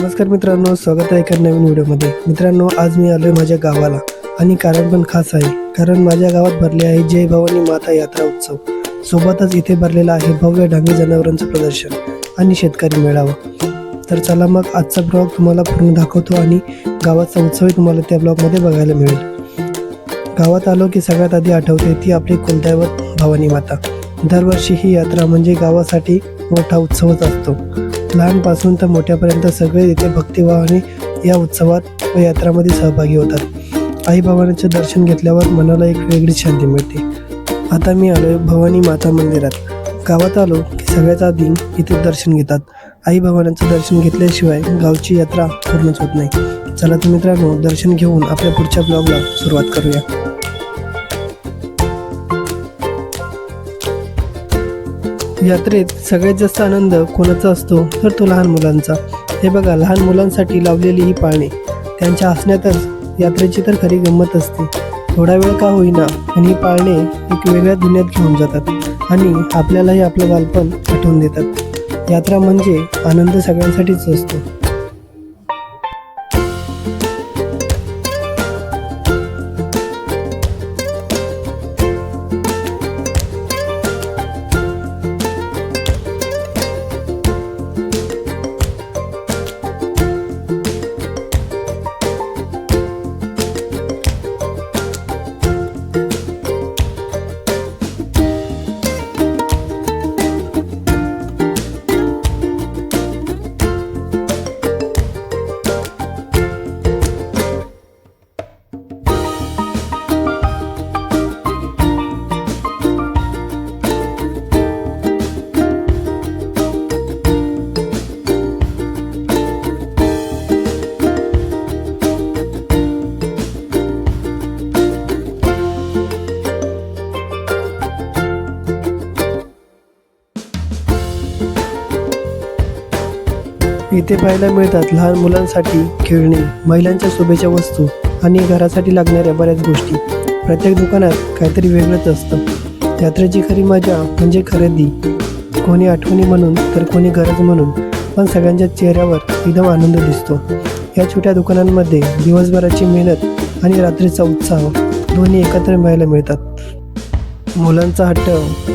नमस्कार मित्रांनो स्वागत आहे एका नवीन व्हिडिओमध्ये. मित्रांनो आज मी आलोय माझ्या गावाला. आणि कारण पण खास आहे. कारण माझ्या गावात भरले आहे जय भवानी माता यात्रा उत्सव. सोबतच इथे भरलेला आहे भव्य ढांगी जनावरांचं प्रदर्शन आणि शेतकरी मेळावा. तर चला मग आजचा ब्लॉग तुम्हाला पूर्ण दाखवतो आणि गावाचा उत्सवही तुम्हाला त्या ब्लॉगमध्ये बघायला मिळेल. गावात आलो की सगळ्यात आधी आठवते ती आपली कुलदैवत भवानी माता. दरवर्षी ही यात्रा म्हणजे गावासाठी मोठा उत्सवच असतो. लहानपासून तर मोठ्यापर्यंत सगळे इथे भक्तिभावाने या उत्सवात व यात्रामध्ये सहभागी होतात. आई भवानीचे दर्शन घेतल्यावर मनाला एक वेगळीच शांती मिळते. आता मी आलो भवानी माता मंदिरात. गावात आलो की सगळ्याच आधी इथे दर्शन घेतात. आई भवानीचं दर्शन घेतल्याशिवाय गावची यात्रा पूर्णच होत नाही. चला तर मित्रांनो दर्शन घेऊन आपल्या पुढच्या ब्लॉगला सुरुवात करूया. यात्रेत सगळ्यात जास्त आनंद कोणाचा असतो? तर तो लहान मुलांचा. हे बघा लहान मुलांसाठी लावलेली ही पाळणे. त्यांच्या हसण्यातच यात्रेची तर खरी गंमत असते. थोडा वेळ का होईना पण ही पाळणे एक वेगळ्या दुनियात घेऊन जातात आणि आपल्यालाही आपलं बालपण आठवून देतात. यात्रा म्हणजे आनंद सगळ्यांसाठीच असतो. इथे पाहायला मिळतात लहान मुलांसाठी खेळणी महिलांच्या शोभेच्या वस्तू आणि घरासाठी लागणाऱ्या बऱ्याच गोष्टी. प्रत्येक दुकानात काहीतरी वेगळंच असतं. यात्रेची खरी मजा म्हणजे खरेदी. कोणी आठवणी म्हणून तर कोणी गरज म्हणून पण सगळ्यांच्या चेहऱ्यावर एकदम आनंद दिसतो. या छोट्या दुकानांमध्ये दिवसभराची मेहनत आणि रात्रीचा उत्साह दोन्ही एकत्र मिळायला मिळतात. मुलांचा हट्ट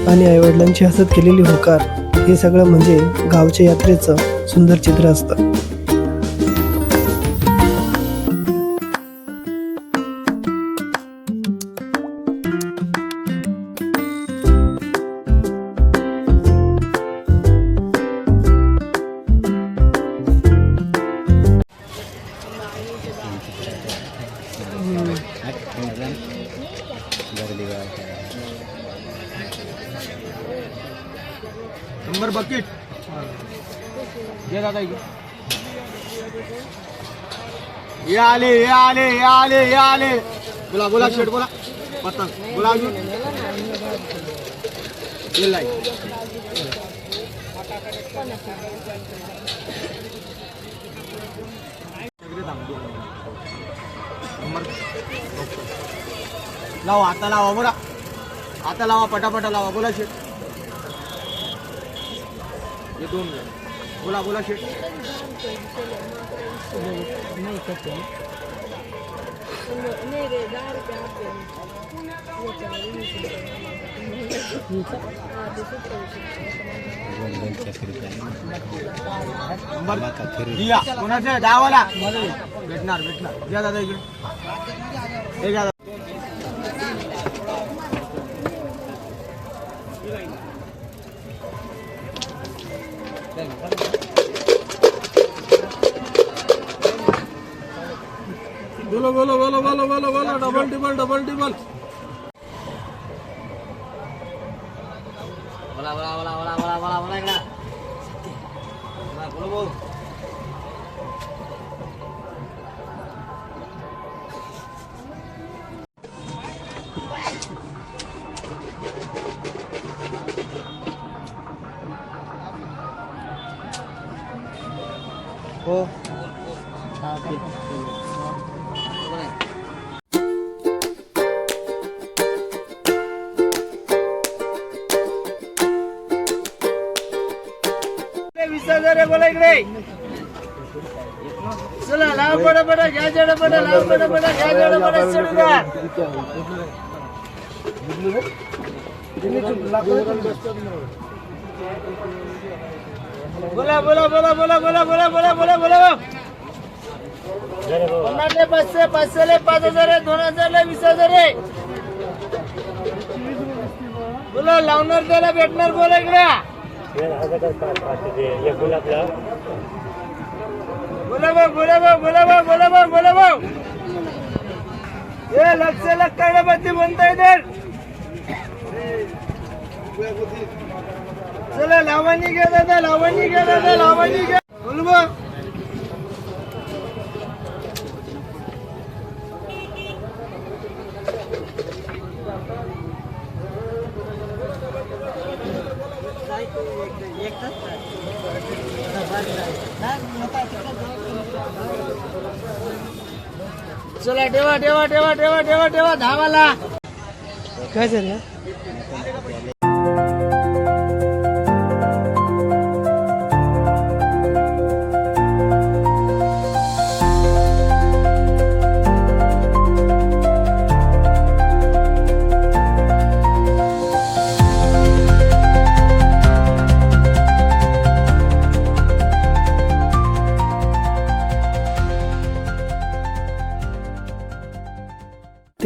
आणि आईवडिलांची हसत केलेली होकार हे सगळं म्हणजे गावच्या यात्रेचं सुंदर चित्र असतं. Number bucket. ये दादा ये. आले ये आले ये आले ये आले. बोला बोला शेट बोला. पत्ता बोला अजून. लाई. लावा आता लावा बोला. आता लावा पटापटा लावा बोला शेट हे दोन जण. बोला बोला शेट नंबर दिया कोणाचं आहे? दहावाला भेटणार भेटणार द्या दादा इकडे हे घ्या दादा. बोलो बोलो बोलो बोलो बोलो बोलो डबल टिबल डबल टिबल बोला बोला बोला बोला बोला बोला बोला इकडे बोला, बोला बोल हो वीस हजार आहे, बोला इकडे चला लाव पडा पडा घ्या जड पडा लाव पडा पडा घ्या जड पडा चढू द्या बोला बोला बोला बोला बोला बोला बोला बोला बोला पन्नासले पाचशे पाचशेले पाच हजार आहे दोन हजारले वीस हजार आहे बोला लावणार त्याला भेटणार बोला इकडे बोला भाऊ बोला भाऊ बोला भाऊ बोला भाऊ बोला भाऊ. हे लक्ष लक्ष बत्ती म्हणता येते चला लावणी घ्या दादा लावणी घ्या दादा लावणी घ्या. बोल चला ठेवा ठेवा ठेवा ठेवा ठेवा ठेवा धावाला. काय झालं?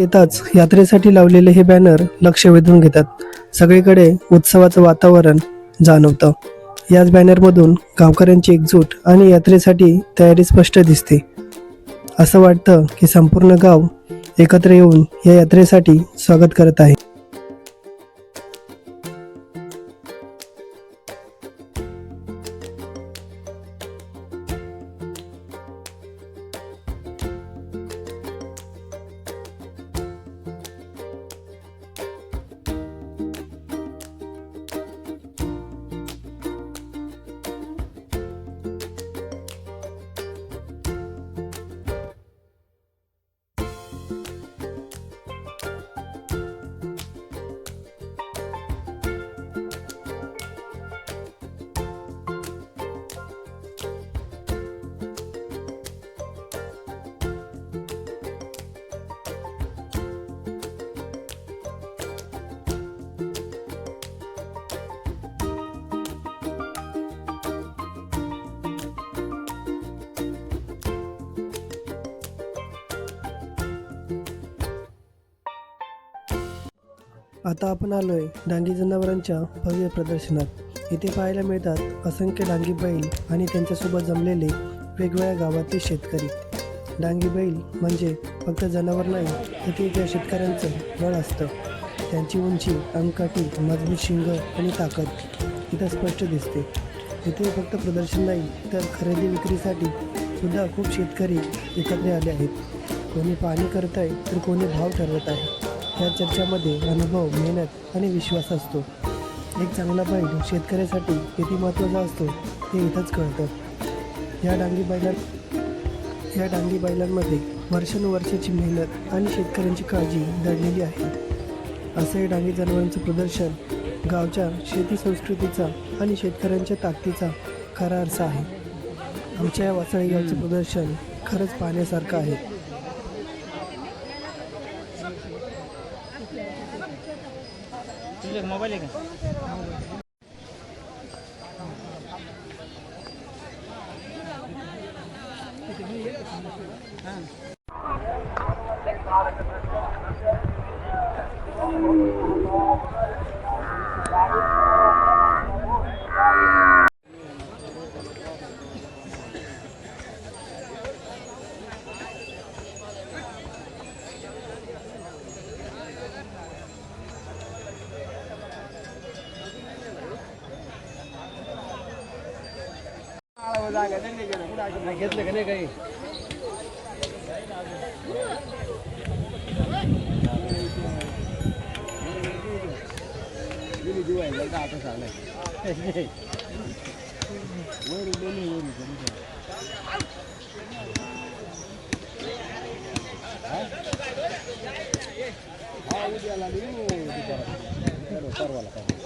येताच यात्रेसाठी लावलेले हे बॅनर लक्ष वेधून घेतात. सगळीकडे उत्सवाचं वातावरण जाणवतं. याच बॅनरमधून गावकऱ्यांची एकजूट आणि यात्रेसाठी तयारी स्पष्ट दिसते. असं वाटतं की संपूर्ण गाव एकत्र येऊन या यात्रेसाठी स्वागत करत आहे. आता आपण आलोय डांगी जनावरांच्या भव्य प्रदर्शनात. इथे पाहायला मिळतात असंख्य डांगी बैल आणि त्यांच्यासोबत जमलेले वेगवेगळ्या गावातले शेतकरी. डांगी बैल म्हणजे फक्त जनावर नाही तर ते त्या शेतकऱ्यांचं बळ असतं. त्यांची उंची अंगकाठी मजबूत शिंग आणि ताकद इथं स्पष्ट दिसते. इथे फक्त प्रदर्शन नाही तर खरेदी विक्रीसाठी सुद्धा खूप शेतकरी एकत्र आले आहेत. कोणी पाणी करत आहे तर कोणी भाव ठरवत आहे. या चर्चामध्ये अनुभव मेहनत आणि विश्वास असतो. एक चांगला बैल शेतकऱ्यासाठी किती महत्त्वाचा असतो हे इथंच कळतं. या डांगी बैलात या डांगी बैलांमध्ये वर्षानुवर्षाची मेहनत आणि शेतकऱ्यांची काळजी दडलेली आहे. असं हे डांगी जनावरांचं प्रदर्शन गावच्या शेती संस्कृतीचा आणि शेतकऱ्यांच्या ताकदीचा खरा आरसा आहे. आमच्या या वासळी गावचं प्रदर्शन खरंच पाहण्यासारखं आहे. ಮೊಬೈಲಿಗೆ घेतले का नाही काही जीव आहे बरं का आता चाललाय वर बोलू वर हा उद्याला परवाला पाहिजे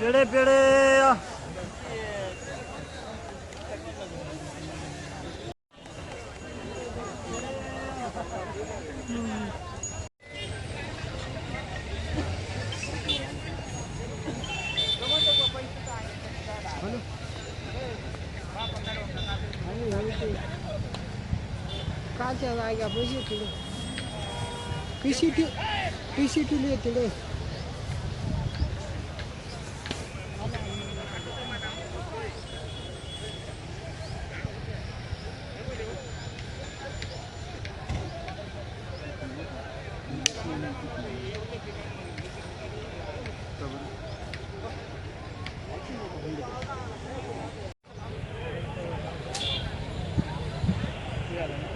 पेडे पेडे. कालच्या जागा बघू तिकडे पीसीटी पीसीटी झालं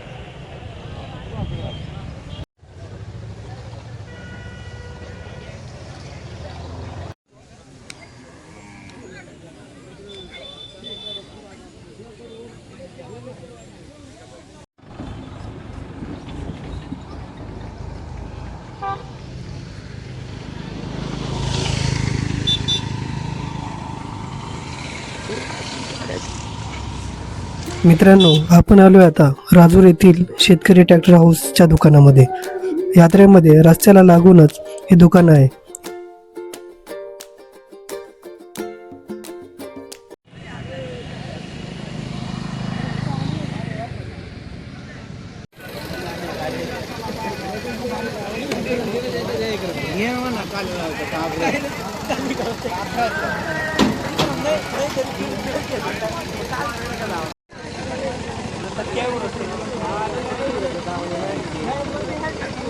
मित्रांनो आपण आलो आता राजूर येथील शेतकरी ट्रॅक्टर हाऊसच्या दुकानामध्ये. यात्रेमध्ये रस्त्याला लागूनच हे दुकान आहे.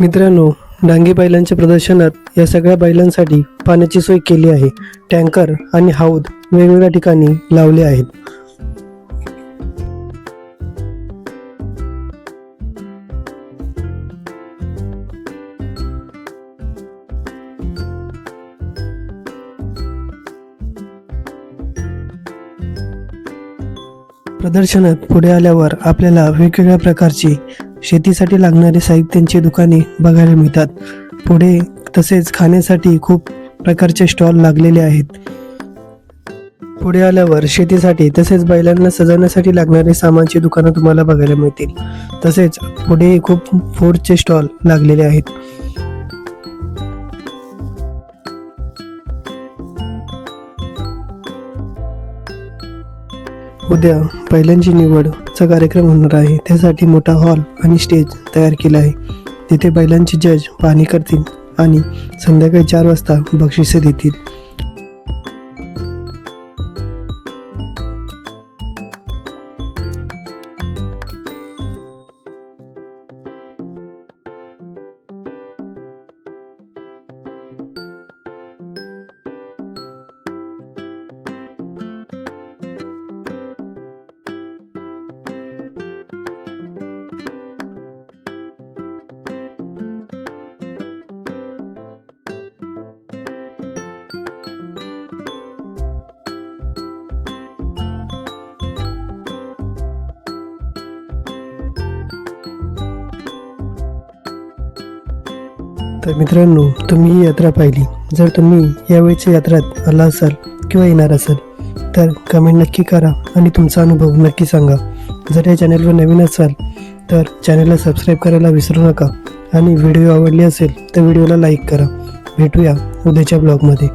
मित्रांनो डांगी बैलांच्या प्रदर्शनात या सगळ्या बैलांसाठी पाण्याची सोय केली आहे. टँकर आणि हौद वेगवेगळ्या ठिकाणी लावले आहेत. प्रदर्शनात पुढे आल्यावर आपल्याला वेगवेगळ्या प्रकारची शेतीसाठी लागणारी साहित्यांची दुकाने बघायला मिळतात. पुढे तसेच खाण्यासाठी खूप प्रकारचे स्टॉल लागलेले आहेत. पुढे आल्यावर शेतीसाठी तसेच बैलांना सजवण्यासाठी लागणारे सामानची दुकानं तुम्हाला बघायला मिळतील. तसेच पुढे खूप फूडचे स्टॉल लागलेले आहेत. उद्या बैलांची निवडचा कार्यक्रम होणार आहे. त्यासाठी मोठा हॉल आणि स्टेज तयार केला आहे. तिथे बैलांचे जज पाहणी करतील आणि संध्याकाळी चार वाजता बक्षिसे देतील. तर मित्रांनो तुम्ही ही यात्रा पाहिली. जर तुम्ही यावेळच्या यात्रात आला असाल किंवा येणार असाल तर कमेंट नक्की करा आणि तुमचा अनुभव नक्की सांगा. जर या चॅनलवर नवीन असाल तर चॅनलला सबस्क्राईब करायला विसरू नका. आणि व्हिडिओ आवडली असेल तर व्हिडिओला लाईक करा. भेटूया उद्याच्या ब्लॉगमध्ये